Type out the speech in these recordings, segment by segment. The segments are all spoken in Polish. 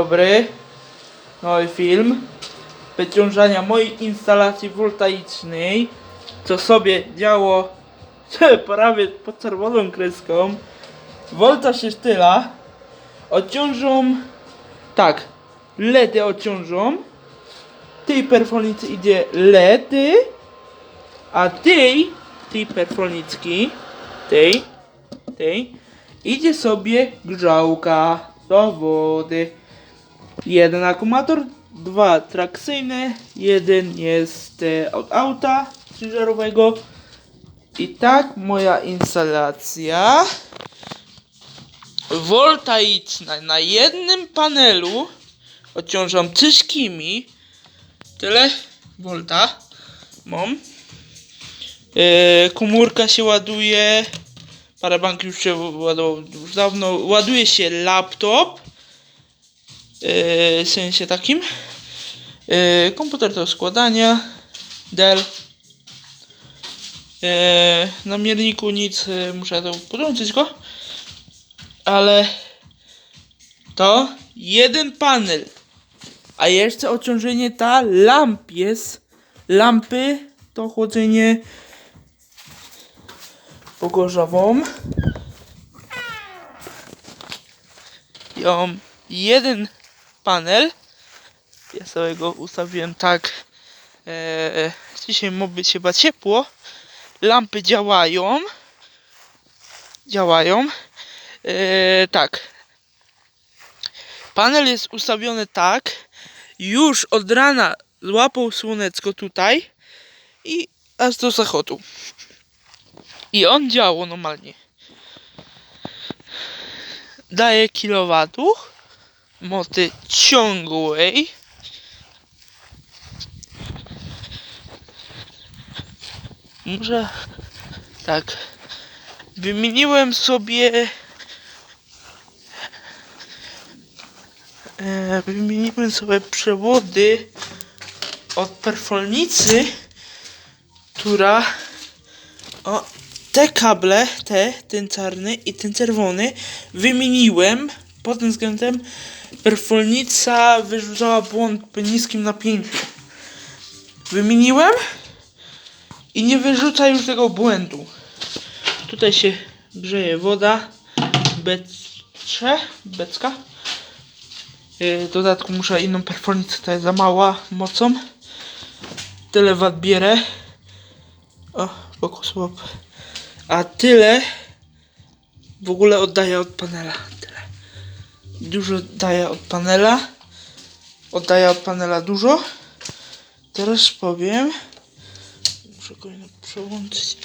dobry. Nowy film. Wyciążania mojej instalacji voltaicznej. Co sobie działo prawie pod czerwoną kreską. Voltaż jest tyle. Odciążą. Tak. LEDy odciążą. Tej perfonicy idzie LEDy. A tej, tej perfonicki, tej, tej, idzie sobie grzałka do wody. Jeden akumulator, dwa trakcyjne, jeden jest e, od auta ciężarowego. I tak moja instalacja voltaiczna na jednym panelu odciążam cyszkimi tyle volta mam Yy, komórka się ładuje. Parabank już się ładował już dawno. Ładuje się laptop. Yy, sensie takim. Yy, komputer do składania. Dell. Yy, na mierniku nic, yy, muszę to podłączyć go. Ale to jeden panel. A jeszcze ociążenie ta lamp jest. Lampy to chłodzenie pogorzową. Ją jeden panel. Ja sobie go ustawiłem tak. E, dzisiaj ma być chyba ciepło. Lampy działają. Działają. E, tak. Panel jest ustawiony tak. Już od rana złapał słonecko tutaj. I aż do zachodu. I on działał normalnie. Daje kilowatów mocy ciągłej. Może tak. Wymieniłem sobie. E, wymieniłem sobie przewody od perfolnicy, która o, te kable, te, ten czarny i ten czerwony, wymieniłem pod tym względem perfolnica wyrzucała błąd po niskim napięciu. Wymieniłem i nie wyrzuca już tego błędu. Tutaj się grzeje woda, beczce, becka. Yy, W dodatku muszę inną perfolnicę, to jest za mała mocą. Tyle wat bierę. O, fokus łap. A tyle w ogóle oddaję od panela. Dużo daję od panela. Oddaję od panela dużo. Teraz powiem. Muszę go przełączyć.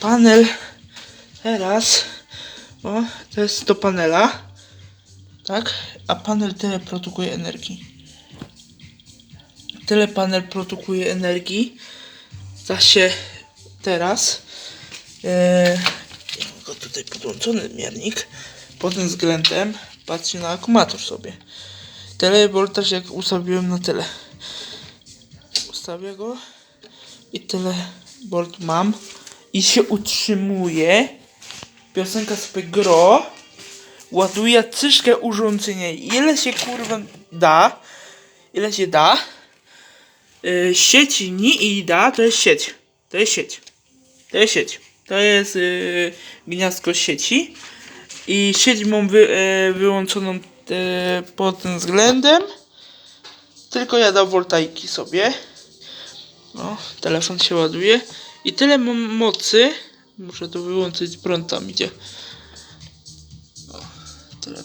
Panel. Teraz. O, to jest do panela. Tak? A panel tyle produkuje energii. Tyle panel produkuje energii. Zaś się teraz e, mam go tutaj podłączony miernik pod tym względem patrzcie na akumulator sobie tyle voltaż jak ustawiłem na tyle ustawię go i tyle volt mam i się utrzymuje piosenka sobie gro ładuje cyszkę urządzenia ile się kurwa da ile się da y, sieci ni i da to jest sieć. To jest sieć. To jest sieć. To jest y, gniazdko sieci. I mam wy, y, wyłączoną y, pod tym względem. Tylko ja dam voltaiki sobie. No, telefon się ładuje. I tyle mam mocy. Muszę to wyłączyć, prąd tam idzie. O, tyle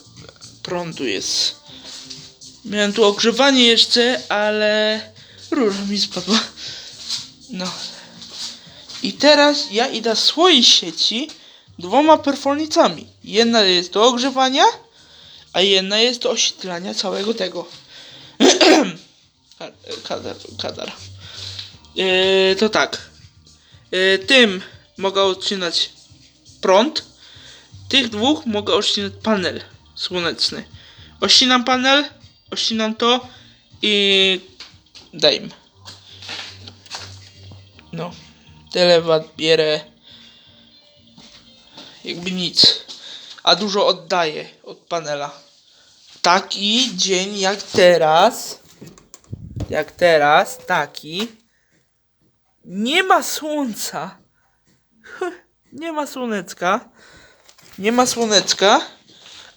prądu jest. Miałem tu ogrzewanie jeszcze, ale rura mi spadła. No. I teraz ja idę swojej sieci dwoma perfornicami. Jedna jest do ogrzewania, a jedna jest do oświetlania całego tego. Ka- kadar. kadar. Yy, to tak. Yy, tym mogę odcinać prąd. Tych dwóch mogę odcinać panel słoneczny. Ościnam panel, ościnam to i dajmy. No, tyle wat bierę. Jakby nic. A dużo oddaję od panela. taki dzień jak teraz, jak teraz, taki, nie ma słońca. Nie ma słonecka. Nie ma słoneczka,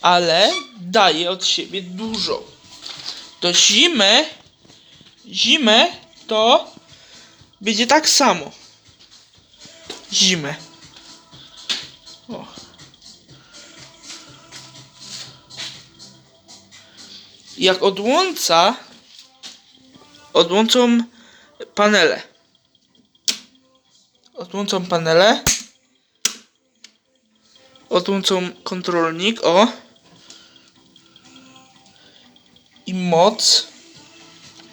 ale daje od siebie dużo. To zimę, zimę to będzie tak samo. Zimę. Jak odłąca, odłączą panele. Odłączą panele. Odłączą kontrolnik, o. I moc.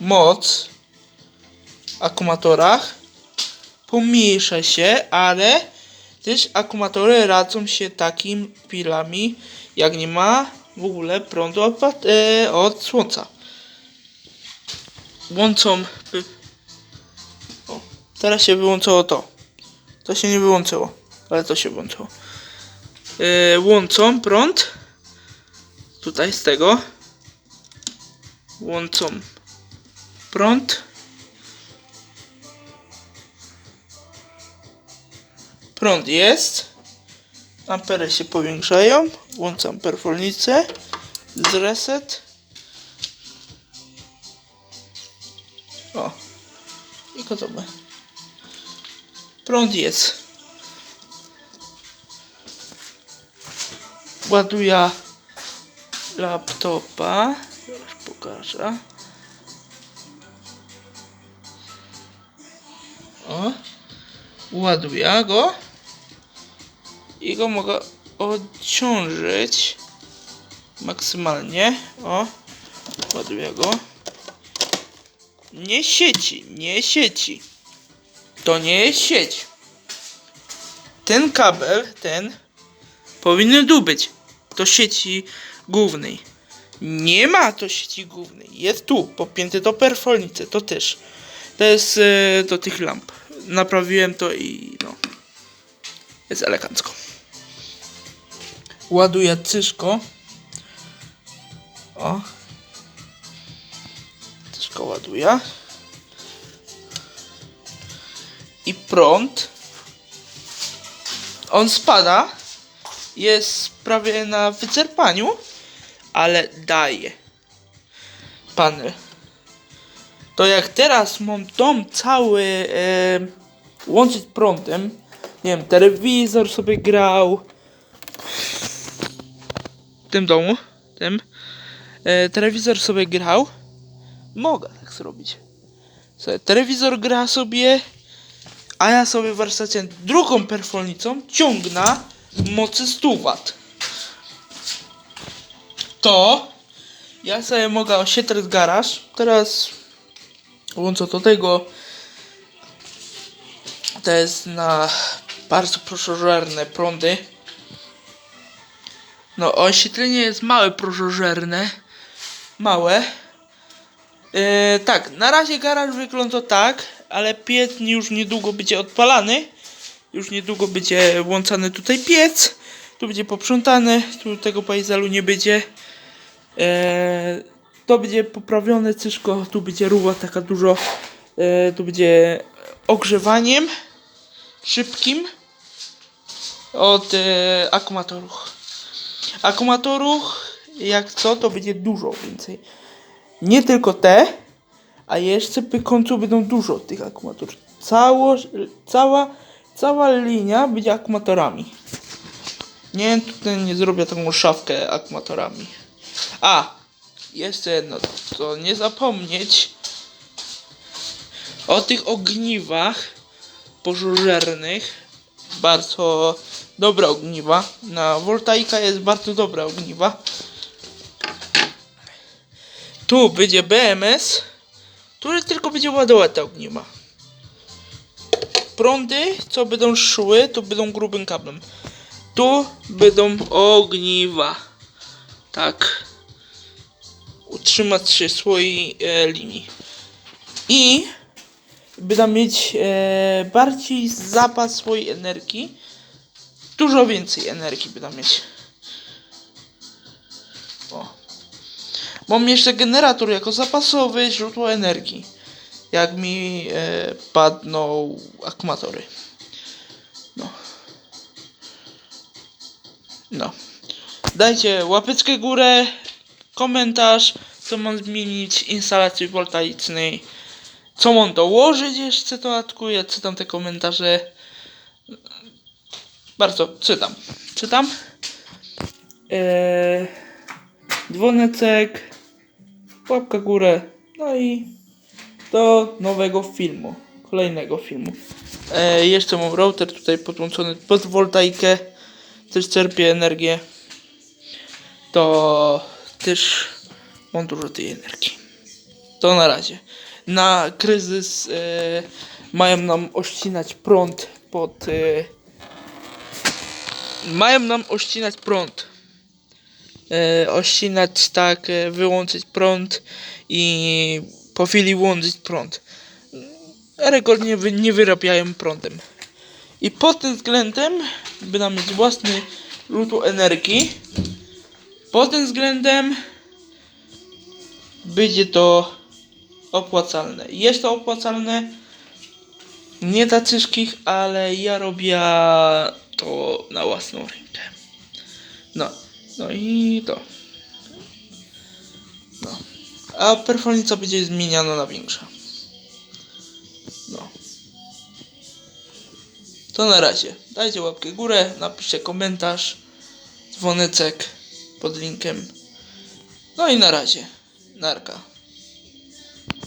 Moc w akumulatorach pomniejsza się, ale też akumulatory radzą się takim pilami, jak nie ma w ogóle prądu od, e, od słońca. Łączą. O, teraz się wyłączyło to. To się nie wyłączyło, ale to się włączyło. E, łączą prąd. Tutaj z tego. Łączą prąd. Prąd jest. Ampery się powiększają. Włączam perfolnicę. Z reset. O. I gotowe. Prąd jest. Ładuję laptopa. Zaraz pokażę. O. Ładuję go. I go mogę odciążyć maksymalnie. O. Ładuję go. Nie sieci, nie sieci. To nie jest sieć. Ten kabel, ten powinien tu być. Do sieci głównej. Nie ma to sieci głównej. Jest tu, popięty do perfolnicy, to też. To jest e, do tych lamp. Naprawiłem to i no. Jest elegancko. Ładuję cyszko. O. Cyszko ładuję. I prąd. On spada. Jest prawie na wyczerpaniu. Ale daje. Panel. To jak teraz mam dom cały e, łączyć prądem. Nie wiem, telewizor sobie grał. Tym domu. Tym. E, telewizor sobie grał. Mogę tak zrobić. Sobie telewizor gra sobie. A ja sobie w warsztacie drugą perfolnicą ciągna mocy 100 W. To ja sobie mogę oświetlać garaż. Teraz łączę do tego. To jest na bardzo proszożerne prądy. No, oświetlenie jest małe proszożerne. Małe. Yy, tak, na razie garaż wygląda tak, ale piec już niedługo będzie odpalany. Już niedługo będzie włączany tutaj piec. Tu będzie poprzątane, tu tego pajzalu nie będzie. Eee, to będzie poprawione cyszko, tu będzie ruła taka dużo. Eee, tu będzie ogrzewaniem szybkim od e, akumulatorów. Akumulatorów, jak co, to będzie dużo więcej. Nie tylko te, a jeszcze w końcu będą dużo tych akumulatorów. Cało, cała, cała linia będzie akumulatorami. Nie, tutaj nie zrobię taką szafkę akumulatorami. A, jeszcze jedno, to nie zapomnieć o tych ogniwach pożożernych. Bardzo dobre ogniwa. Na Voltaika jest bardzo dobra ogniwa. Tu będzie BMS, który tylko będzie ładować te ogniwa. Prądy, co będą szły, to będą grubym kablem. Tu będą ogniwa. Tak. Utrzymać się swojej e, linii. I będą mieć e, bardziej zapas swojej energii. Dużo więcej energii będą mieć. O. Mam jeszcze generator jako zapasowe źródło energii. Jak mi e, padną akumulatory. No. No. Dajcie łapeczkę górę, komentarz, co mam zmienić instalacji woltaicznej. Co mam dołożyć jeszcze do dodatku? Ja czytam te komentarze. Bardzo czytam. Czytam. Eee, dzwoneczek, łapka górę, no i do nowego filmu, kolejnego filmu. Eee, jeszcze mam router tutaj podłączony pod woltaikę, też czerpie energię. To też mam dużo tej energii. To na razie. Na kryzys e, mają nam ościnać prąd pod. E, mają nam ościnać prąd. E, ościnać tak, e, wyłączyć prąd i po chwili włączyć prąd. Rekordnie wy, nie wyrabiają prądem. I pod tym względem, by nam mieć własny źródło energii, pod tym względem będzie to opłacalne. Jest to opłacalne. Nie dla wszystkich, ale ja robię to na własną rękę. No, no i to. No. A performacja będzie zmieniana na większa. No. To na razie. Dajcie łapkę górę, napiszcie komentarz, dzwoneczek pod linkiem. No i na razie. Narka.